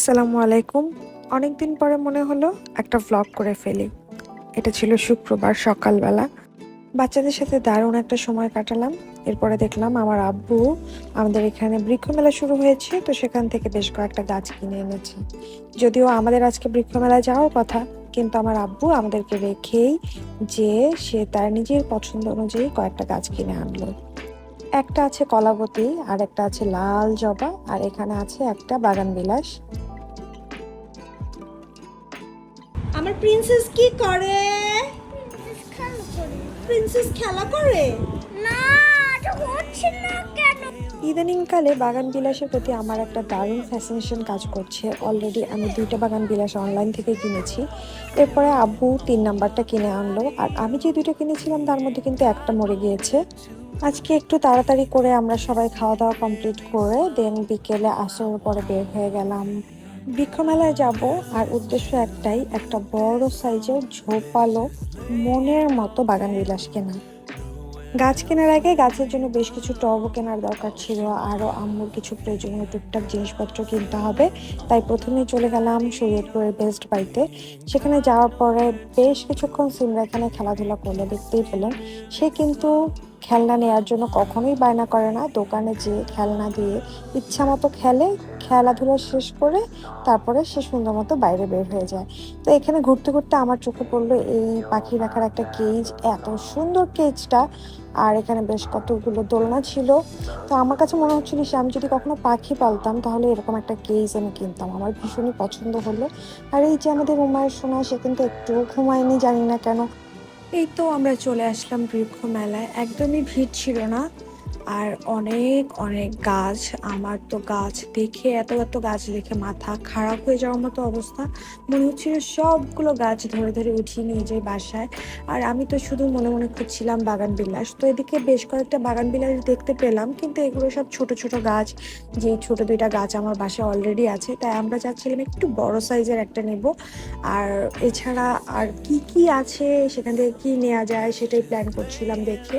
আসসালামু আলাইকুম। অনেকদিন পরে মনে হলো একটা ভ্লগ করে ফেলি। এটা ছিল শুক্রবার সকালবেলা। বাচ্চাদের সাথে দারুণ একটা সময় কাটালাম। এরপরে দেখলাম আমার আব্বু আমাদের এখানে বৃক্ষ মেলা শুরু হয়েছে, তো সেখান থেকে বেশ কয়েকটা গাছ কিনে এনেছি। যদিও আমাদের আজকে বৃক্ষ মেলায় যাওয়ার কথা, কিন্তু আমার আব্বু আমাদেরকে রেখেই যে সে তার নিজের পছন্দ অনুযায়ী কয়েকটা গাছ কিনে আনলো। একটা আছে কলাবতী, আর একটা আছে লাল জবা, আর এখানে আছে একটা বাগান বিলাস। আমার প্রিন্সেস কি করে? প্রিন্সেস খেলা করে। না ইদানিংকালে বাগান বিলাসের প্রতি আমার একটা দারুণ ফ্যাসিনেশন কাজ করছে। অলরেডি আমি দুইটা বাগান বিলাস অনলাইন থেকে কিনেছি। এরপরে আব্বু তিন নাম্বারটা কিনে আনলো। আর আমি যে দুটো কিনেছিলাম তার মধ্যে কিন্তু একটা মরে গিয়েছে। আজকে একটু তাড়াতাড়ি করে আমরা সবাই খাওয়া দাওয়া কমপ্লিট করে দেন বিকেলে আসার পরে বের হয়ে গেলাম। বৃক্ষমেলায় যাব আর উদ্দেশ্য একটাই, একটা বড় সাইজের ঝোপালো মনের মতো বাগান বিলাস কেনা। গাছ কেনার আগে গাছের জন্য বেশ কিছু টবও কেনার দরকার ছিল, আরও আম্মুর কিছু প্রয়োজনীয় টুকটাক জিনিসপত্র কিনতে হবে। তাই প্রথমে চলে গেলাম শরীয়তপুরের বেস্ট বাইতে সেখানে যাওয়ার পরে বেশ কিছুক্ষণ সিমরা এখানে খেলাধুলা করল, দেখতেই পেলেন। সে কিন্তু খেলনা নেওয়ার জন্য কখনোই বায়না করে না। দোকানে যেয়ে খেলনা দিয়ে ইচ্ছা মতো খেলে, খেলাধুলা শেষ করে তারপরে সে সুন্দর মতো বাইরে বের হয়ে যায়। তো এখানে ঘুরতে ঘুরতে আমার চোখে পড়ল এই পাখি রাখার একটা কেজ এত সুন্দর কেজটা আর এখানে বেশ কতগুলো দোলনা ছিল। তো আমার কাছে মনে হচ্ছিল সে আমি যদি কখনো পাখি পালতাম তাহলে এরকম একটা কেজ আমি কিনতাম। আমার ভীষণই পছন্দ হলো। আর এই যে আমাদের উমায়ের সোনা, সে কিন্তু একটু ঘুমায়নি, জানি না কেন। এই তো আমরা চলে আসলাম বৃক্ষ মেলায় একদমই ভিড় ছিল না। আর অনেক অনেক গাছ। আমার তো গাছ দেখে, এত এত গাছ দেখে মাথা খারাপ হয়ে যাওয়ার মতো অবস্থা। মনে হচ্ছিল সবগুলো গাছ ধরে ধরে উঠিয়ে নিয়ে যাই বাসায়। আর আমি তো শুধু মনে মনে খুঁজছিলাম বাগান বিলাস। তো এদিকে বেশ কয়েকটা বাগান বিলাস দেখতে পেলাম, কিন্তু এগুলো সব ছোট ছোট গাছ। যে ছোট দুইটা গাছ আমার বাসায় অলরেডি আছে, তাই আমরা চাচ্ছিলাম একটু বড় সাইজের একটা নেব। আর এছাড়া আর কি কি আছে, সেখান থেকে কি নেওয়া যায়, সেটাই প্ল্যান করছিলাম দেখে।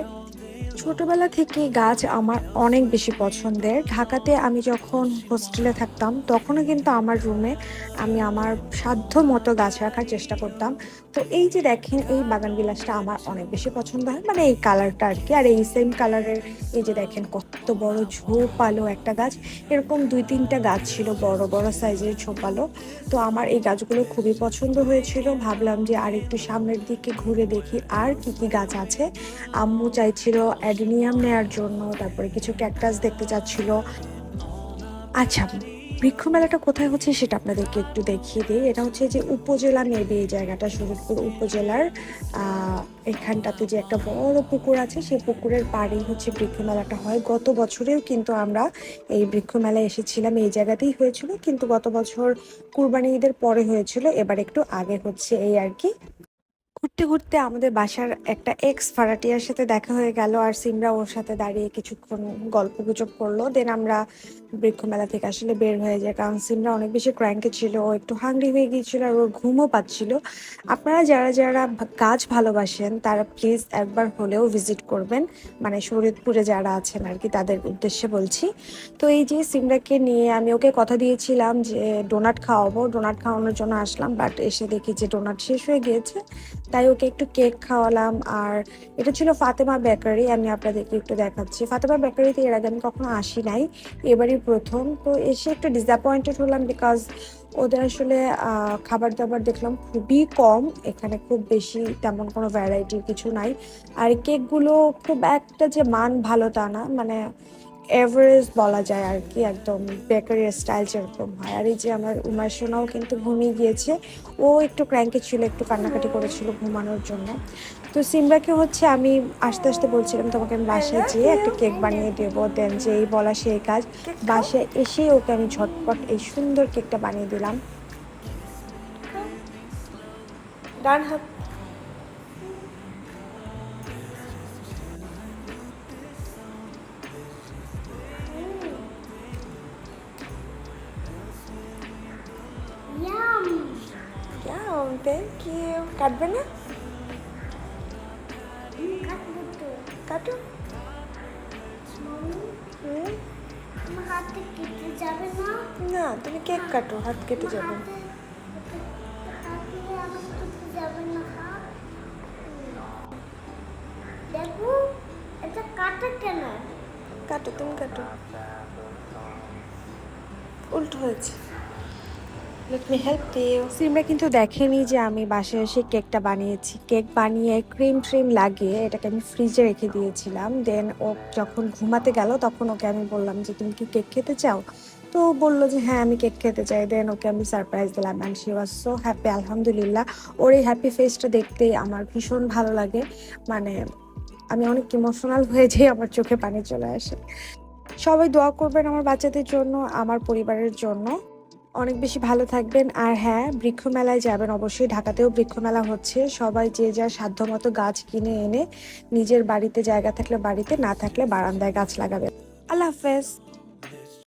ছোটবেলা থেকে গাছ আমার অনেক বেশি পছন্দের। ঢাকাতে আমি যখন হোস্টেলে থাকতাম, তখনও কিন্তু আমার রুমে আমি আমার সাধ্য মতো গাছ রাখার চেষ্টা করতাম। তো এই যে দেখেন, এই বাগান বিলাসটা আমার অনেক বেশি পছন্দ হয়। মানে এই কালারটা আর কি। আর এই সেম কালারের এই যে দেখেন, কত বড় ঝোপালো একটা গাছ। এরকম দুই তিনটা গাছ ছিল, বড় বড় সাইজের ঝোপালো। তো আমার এই গাছগুলো খুবই পছন্দ হয়েছিল। ভাবলাম যে আর একটু সামনের দিকে ঘুরে দেখি আর কি কি গাছ আছে। আম্মু চাইছিল অ্যাডিনিয়াম নেয়ার জন্য, তারপরে কিছু ক্যাকটাস দেখতে চাচ্ছিল। আচ্ছা বৃক্ষ মেলাটা কোথায় হচ্ছে সেটা আপনাদেরকে একটু দেখিয়ে দিই। এটা হচ্ছে যে উপজেলা নেবে এই জায়গাটা শরীরপুর উপজেলার। এখানটাতে যে একটা বড় পুকুর আছে, সেই পুকুরের পাড়েই হচ্ছে বৃক্ষ মেলাটা হয়। গত বছরেও কিন্তু আমরা এই বৃক্ষ মেলায় এসেছিলাম। এই জায়গাতেই হয়েছিল, কিন্তু গত বছর কুরবানি ঈদের পরে হয়েছিল। এবার একটু আগে হচ্ছে এই আর কি। ঘুরতে ঘুরতে আমাদের বাসার একটা এক্স ভাড়াটিয়ার সাথে দেখা হয়ে গেল আর সিমরা ওর সাথে দাঁড়িয়ে কিছুক্ষণ গল্প গুজব করল। দেন আমরা বৃক্ষ মেলা থেকে আসলে বের হয়ে যায় কারণ সিমরা অনেক বেশি ক্র্যাঙ্কে ছিল, ও একটু হাংরি হয়ে গিয়েছিল আর ওর ঘুমও পাচ্ছিল। আপনারা যারা যারা গাছ ভালোবাসেন, তারা প্লিজ একবার হলেও ভিজিট করবেন। মানে শরীয়তপুরে যারা আছেন আর কি, তাদের উদ্দেশ্যে বলছি। তো এই যে সিমরাকে নিয়ে আমি ওকে কথা দিয়েছিলাম যে ডোনাট খাওয়াবো। ডোনাট খাওয়ানোর জন্য আসলাম বাট এসে দেখি যে ডোনাট শেষ হয়ে গিয়েছে। তাই ওকে একটু কেক খাওয়ালাম। আর এটা ছিল ফাতেমা বেকারি, আমি আপনাদেরকে একটু দেখাচ্ছি। ফাতেমা বেকারিতে এর আগে আমি কখনো আসি নাই, এবারই প্রথম। তো এসে একটু ডিসঅ্যাপয়েন্টেড হলাম বিকজ ওদের আসলে খাবার দাবার দেখলাম খুবই কম। এখানে খুব বেশি তেমন কোনো ভ্যারাইটির কিছু নাই। আর কেকগুলো খুব একটা যে মান ভালো তা না। মানে এভারেজ বলা যায় আর কি একদম বেকারি স্টাইল যেরকম হয়। আর এই যে আমার উমার সোনাও কিন্তু ঘুমিয়ে গিয়েছে। ও একটু ক্র্যাঙ্কে ছিল, একটু কান্নাকাটি করেছিল ঘুমানোর জন্য। তো সিমরাকে হচ্ছে আমি আস্তে আস্তে বলছিলাম, তোমাকে আমি বাসায় যেয়ে একটা কেক বানিয়ে দেবো, দেন যে এই বলা সেই কাজ। বাসায় এসে ওকে আমি ঝটপট এই সুন্দর কেকটা বানিয়ে দিলাম। ডান হাত থ্যাংক ইউ কাটবে না? কাটো। না তুমি কেক কাটো হাত কেটে যাবে। কাটো তুমি কাটো। উল্টো হয়েছে। লেট মি হেল্প সিমরা কিন্তু দেখেনি যে আমি বাসায় এসে কেকটা বানিয়েছি। কেক বানিয়ে ক্রিম ট্রিম লাগিয়ে এটাকে আমি ফ্রিজে রেখে দিয়েছিলাম। দেন ও যখন ঘুমাতে গেল, তখন ওকে আমি বললাম যে, তুমি কি কেক খেতে চাও? তো বলল যে হ্যাঁ আমি কেক খেতে চাই। দেন ওকে আমি সারপ্রাইজ দিলাম and she was so happy আলহামদুলিল্লাহ। ওর এই হ্যাপি ফেসটা দেখতে আমার ভীষণ ভালো লাগে। মানে আমি অনেক ইমোশনাল হয়ে যাই আমার চোখে পানি চলে আসে। সবাই দোয়া করবেন আমার বাচ্চাদের জন্য, আমার পরিবারের জন্য। অনেক বেশি ভালো থাকবেন। আর হ্যাঁ বৃক্ষ মেলায় যাবেন অবশ্যই। ঢাকাতেও বৃক্ষ মেলা হচ্ছে। সবাই যে যার সাধ্য মতো গাছ কিনে এনে নিজের বাড়িতে জায়গা থাকলে বাড়িতে, না থাকলে বারান্দায় গাছ লাগাবেন। আল্লাহ হাফেজ।